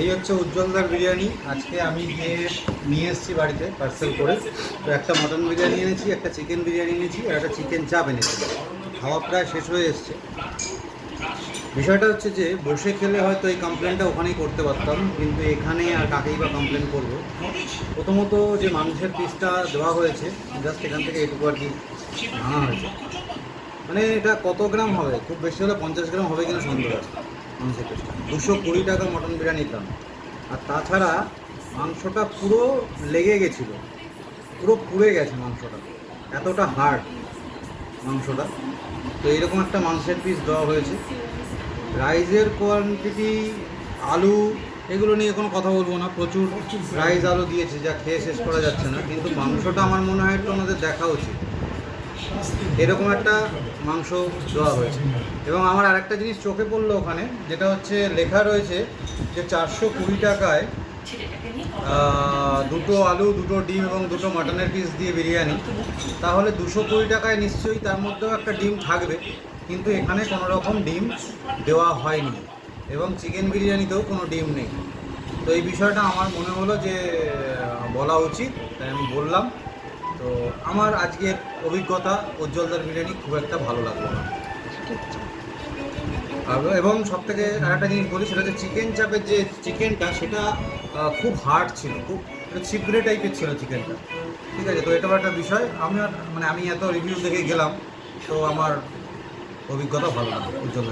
এই হচ্ছে উজ্জ্বলদার বিরিয়ানি। আজকে আমি গিয়ে নিয়ে এসেছি বাড়িতে পার্সেল করে। তো একটা মটন বিরিয়ানি এনেছি, একটা চিকেন বিরিয়ানি এনেছি, আর একটা চিকেন চাপ এনেছি। খাওয়া প্রায় শেষ হয়ে এসছে। বিষয়টা হচ্ছে যে, বসে খেলে হয়তো এই কমপ্লেনটা ওখানেই করতে পারতাম, কিন্তু এখানে আর কাকেই বা কমপ্লেন করব? প্রথমত যে মাংসের পিসটা দেওয়া হয়েছে জাস্ট এখান থেকে এটুকু আর কি ভাঙা হয়েছে। মানে এটা কত গ্রাম হবে? খুব বেশি হলে পঞ্চাশ গ্রাম হবে কিনা সন্দেহ আছে। মাংসের পিসটা দুশো কুড়ি টাকা মটন বিরিয়ানির দাম আর তাছাড়া মাংসটা পুরো লেগে গেছিল। পুরো পুড়ে গেছে মাংসটা। এতটা হার্ড মাংসটা। তো এরকম একটা মাংসের পিস দেওয়া হয়েছে। রাইসের কোয়ান্টিটি আলু, এগুলো নিয়ে কোনো কথা বলব না। প্রচুর রাইস আলু দিয়েছে, যা খেয়ে শেষ করা যাচ্ছে না। কিন্তু মাংসটা আমার মনে হয় একটু আমাদের দেখা উচিত। এরকম একটা মাংস দেওয়া হয়েছে। এবং আমার আরেকটা জিনিস চোখে পড়ল ওখানে, যেটা হচ্ছে লেখা রয়েছে যে চারশো কুড়ি টাকায় দুটো আলু, দুটো ডিম এবং দুটো মাটনের পিস দিয়ে বিরিয়ানি। তাহলে দুশো কুড়ি টাকায় নিশ্চয়ই তার মধ্যেও একটা ডিম থাকবে, কিন্তু এখানে কোনো রকম ডিম দেওয়া হয়নি এবং চিকেন বিরিয়ানিতেও কোনো ডিম নেই। তো এই বিষয়টা আমার মনে হলো যে বলা উচিত, তাই আমি বললাম। তো আমার আজকের অভিজ্ঞতা উজ্জ্বলদার বিরিয়ানি খুব একটা ভালো লাগল না। এবং সব থেকে আরেকটা জিনিস বলি, সেটা হচ্ছে চিকেন চাপের যে চিকেনটা সেটা খুব হার্ড ছিল, খুব ছিপড়ে টাইপের ছিল চিকেনটা ঠিক আছে, তো এটাও একটা বিষয়। আমি মানে আমি এত রিভিউ দেখে গেলাম, তো আমার অভিজ্ঞতা ভালো লাগল উজ্জ্বল